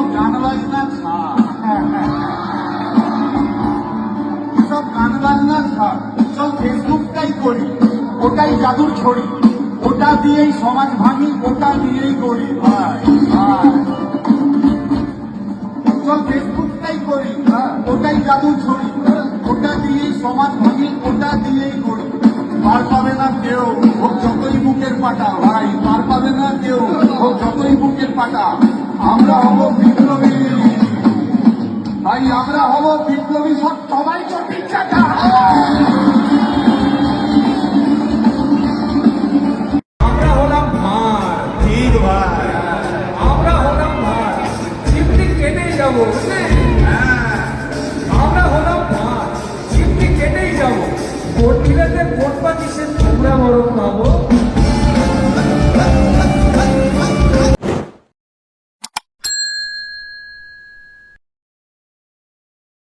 সব গান বাজনা? ছাড় সব গান বাজনা হ্যাঁ। ছাড় সব ফেসবুকটাই করি, ওটাই জাদুর ছড়ি। ওটা দিয়েই সমাজ ভাঙি, ওটা দিয়েই করি ভাই ফেসবুকটাই করি হ্যাঁ। ওটাই জাদুর ছড়ি ওটা দিয়েই সমাজ ভাঙি, ওটা দিয়েই করি পার পাবে না কেউ হোক যতই বুকের পাটা, ভাই, পার পাবে না কেউ হোক যতই বুকের পাটা। আমরা হব বিপ্লবী। তাই আমরা হব বিপ্লবী সব সবাই তো আমরা হলাম মা হ্যাঁ। চিমটি কেটেই যাব। ভোট দিলে ভোট পাচ্ছি